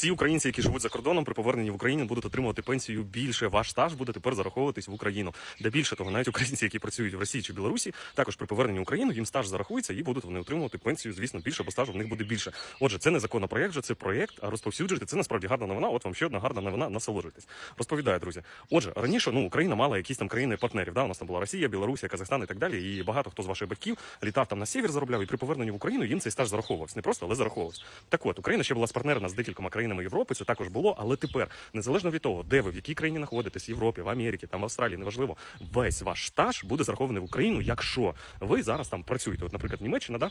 всі українці, які живуть за кордоном, при поверненні в Україну будуть отримувати пенсію більше. Ваш стаж буде тепер зараховуватись в Україну. Де більше того, навіть українці, які працюють в Росії чи Білорусі, також при поверненні в Україну їм стаж зарахується і будуть вони отримувати пенсію, звісно, більше, бо стажу в них буде більше. Отже, це не законопроект, же це проєкт, а розповсюджуйте. Це насправді гарна новина. От вам ще одна гарна новина. Насолоджуйтесь. Розповідаю, друзі. Отже, раніше ну Україна мала якісь там країни партнерів. Да? У нас там була Росія, Білорусія, Казахстан і так далі. І багато хто з ваших батьків літав там на север, заробляв і при поверненні в Україну їм цей стаж зараховувався. Не просто, але зараховувався. Так от Україна ще була спартнерна з декількома країнами Європи. Це також було, але тепер, незалежно від того, де ви в якій країні знаходитесь, в Європі, в Америці, там в Австралії, неважливо, весь ваш стаж буде зарахований в Україну, якщо ви зараз там працюєте. От, наприклад, Німеччина, да.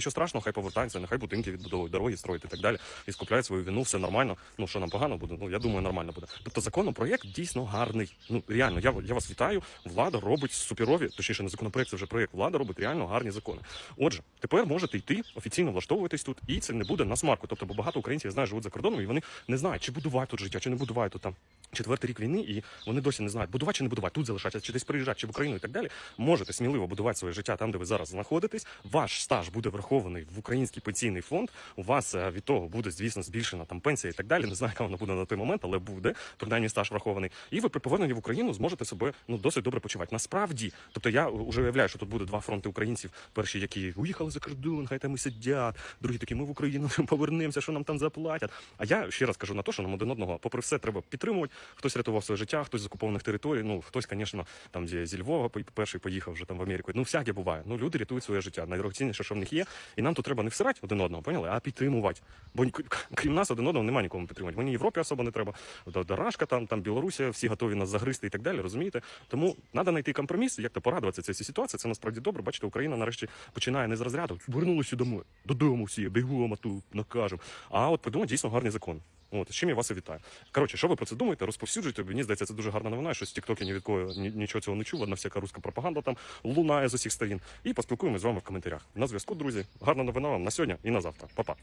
нічого страшного, хай повертаються, нехай будинки відбудовують, дороги строїть і так далі. І скупляють свою вину, все нормально. Ну що нам погано буде? Ну я думаю, нормально буде. Тобто законопроект дійсно гарний. Ну реально, я, я вас вітаю. Влада робить суперові, точніше, не законопроект, це вже проєкт. Влада робить реально гарні закони. Отже, тепер можете йти офіційно влаштовуватись тут, і це не буде на смарку. Тобто, бо багато українців я знаю, живуть за кордоном, і вони не знають, чи будувати тут життя, чи не будувати тут там. Четвертий рік війни, і вони досі не знають, будувати чи не будувати, тут залишатися, чи десь приїжджати, чи в Україну і так далі. Можете сміливо будувати своє життя там, де ви зараз знаходитесь. Ваш стаж буде врахований в український пенсійний фонд. У вас е, від того буде, звісно, збільшена там пенсія і так далі. Не знаю, яка вона буде на той момент, але буде принаймні стаж врахований. І ви при поверненні в Україну зможете себе ну досить добре почувати. Насправді, тобто я вже уявляю, що тут буде два фронти українців. Перші, які уїхали за кордон, хай там і сидять. Другі такі, ми в Україну повернемося, що нам там заплатять. А я ще раз кажу на те, що нам один одного, попри все, треба підтримувати. Хтось рятував своє життя, хтось з окупованих територій. Ну хтось, звісно, там зі, зі Львова перший поїхав вже там в Америку. Ну всяке буває. Ну люди рятують своє життя. Найдорогоцінніше, що в них є, і нам тут треба не всирати один одного, поняли, а підтримувати. Бо крім нас один одного немає нікому підтримувати. Мені Європі особо не треба. Дорашка там, там Білорусія, всі готові нас загризти і так далі. Розумієте? Тому треба знайти компроміс, як то порадуватися цій ситуації. Це насправді добре. Бачите, Україна нарешті починає не з розряду. Вернулися домой, додому всі, бігом, а тут накажемо. А от подумати дійсно гарний закон. От з чим я вас і вітаю. Коротше, що ви про це думаєте? Розповсюджуйте. Мені здається, це дуже гарна новина. Щось тіктоки ні від кого нічого цього не чув. Одна всяка руська пропаганда там лунає з усіх сторін. І поспілкуємося з вами в коментарях. На зв'язку, друзі. Гарна новина вам на сьогодні і на завтра. Па-па.